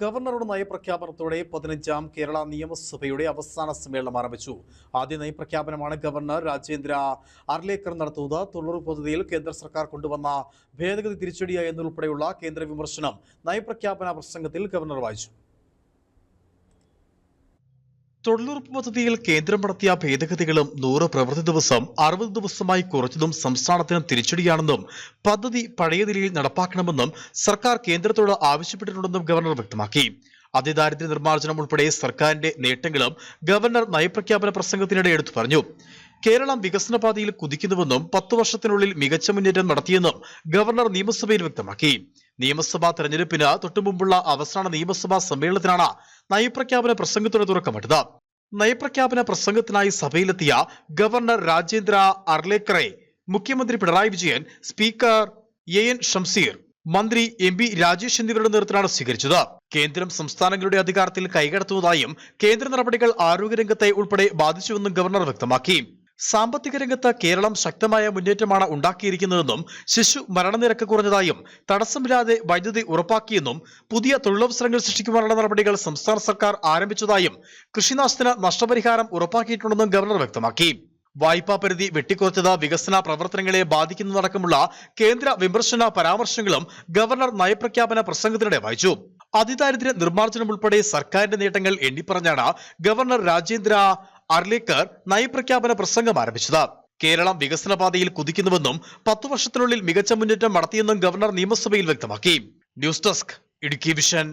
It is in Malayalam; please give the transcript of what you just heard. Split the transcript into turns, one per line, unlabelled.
ഗവർണറുടെ നയപ്രഖ്യാപനത്തോടെ പതിനഞ്ചാം കേരള നിയമസഭയുടെ അവസാന സമ്മേളനം ആരംഭിച്ചു. ആദ്യ നയപ്രഖ്യാപനമാണ് ഗവർണർ രാജേന്ദ്ര അർലേക്കർ നടത്തുന്നത്. തൊഴിലുറപ്പ് പദ്ധതിയിൽ കേന്ദ്ര സർക്കാർ കൊണ്ടുവന്ന ഭേദഗതി തിരിച്ചടിയായി എന്നുൾപ്പെടെയുള്ള കേന്ദ്ര വിമർശനം നയപ്രഖ്യാപന പ്രസംഗത്തിൽ ഗവർണർ വായിച്ചു. തൊഴിലുറപ്പ് പദ്ധതിയിൽ കേന്ദ്രം നടത്തിയ ഭേദഗതികളും നൂറ് പ്രവൃത്തി ദിവസം അറുപത് ദിവസമായി കുറച്ചതും സംസ്ഥാനത്തിന് തിരിച്ചടിയാണെന്നും പദ്ധതി പഴയ നിലയിൽ നടപ്പാക്കണമെന്നും സർക്കാർ കേന്ദ്രത്തോട് ആവശ്യപ്പെട്ടിട്ടുണ്ടെന്നും ഗവർണർ വ്യക്തമാക്കി. അതിദാരിദ്ര്യ നിർമ്മാർജനം ഉൾപ്പെടെ സർക്കാരിന്റെ നേട്ടങ്ങളും ഗവർണർ നയപ്രഖ്യാപന പ്രസംഗത്തിനിടെ എടുത്തു പറഞ്ഞു. കേരളം വികസനപാതയിൽ കുതിക്കുന്നുവെന്നും പത്തു വർഷത്തിനുള്ളിൽ മികച്ച മുന്നേറ്റം നടത്തിയെന്നും ഗവർണർ നിയമസഭയിൽ വ്യക്തമാക്കി. നിയമസഭാ തെരഞ്ഞെടുപ്പിന് തൊട്ടുമുമ്പുള്ള അവസാന നിയമസഭാ സമ്മേളനത്തിനാണ് നയപ്രഖ്യാപന പ്രസംഗത്തോടെ തുടക്കമിട്ടത്. നയപ്രഖ്യാപന പ്രസംഗത്തിനായി സഭയിലെത്തിയ ഗവർണർ രാജേന്ദ്ര അർലേക്കറെ മുഖ്യമന്ത്രി Pinarayi Vijayan speaker A N Shamseer മന്ത്രി എം പി രാജേഷ് എന്നിവരുടെ നേതൃത്വത്തിലാണ് സ്വീകരിച്ചത്. കേന്ദ്രം സംസ്ഥാനങ്ങളുടെ അധികാരത്തിൽ കൈകടത്തുന്നതായും കേന്ദ്ര നടപടികൾ ആരോഗ്യരംഗത്തെ ഉൾപ്പെടെ ബാധിച്ചുവെന്നും ഗവർണർ വ്യക്തമാക്കി. സാമ്പത്തിക രംഗത്ത് കേരളം ശക്തമായ മുന്നേറ്റമാണ് ഉണ്ടാക്കിയിരിക്കുന്നതെന്നും ശിശു മരണനിരക്ക് കുറഞ്ഞതായും തടസ്സമില്ലാതെ വൈദ്യുതി ഉറപ്പാക്കിയെന്നും പുതിയ തൊഴിലവസരങ്ങൾ സൃഷ്ടിക്കുവാനുള്ള നടപടികൾ സംസ്ഥാന സർക്കാർ ആരംഭിച്ചതായും കൃഷിനാശത്തിന് നഷ്ടപരിഹാരം ഉറപ്പാക്കിയിട്ടുണ്ടെന്നും ഗവർണർ വ്യക്തമാക്കി. വായ്പാ പരിധി വെട്ടിക്കുറച്ചത് വികസന പ്രവർത്തനങ്ങളെ ബാധിക്കുന്നതടക്കമുള്ള കേന്ദ്ര വിമർശന പരാമർശങ്ങളും ഗവർണർ നയപ്രഖ്യാപന പ്രസംഗത്തിനിടെ വായിച്ചു. അതിദാരിദ്ര്യ നിർമ്മാർജനം ഉൾപ്പെടെ സർക്കാരിന്റെ നേട്ടങ്ങൾ എണ്ണിപ്പറഞ്ഞാണ് ഗവർണർ രാജേന്ദ്ര അർലേക്കർ നയപ്രഖ്യാപന പ്രസംഗം ആരംഭിച്ചത്. കേരളം വികസന പാതയിൽ കുതിക്കുന്നുവെന്നും പത്തു വർഷത്തിനുള്ളിൽ മികച്ച മുന്നേറ്റം നടത്തിയെന്നും ഗവർണർ നിയമസഭയിൽ വ്യക്തമാക്കി. News desk Idukki vision.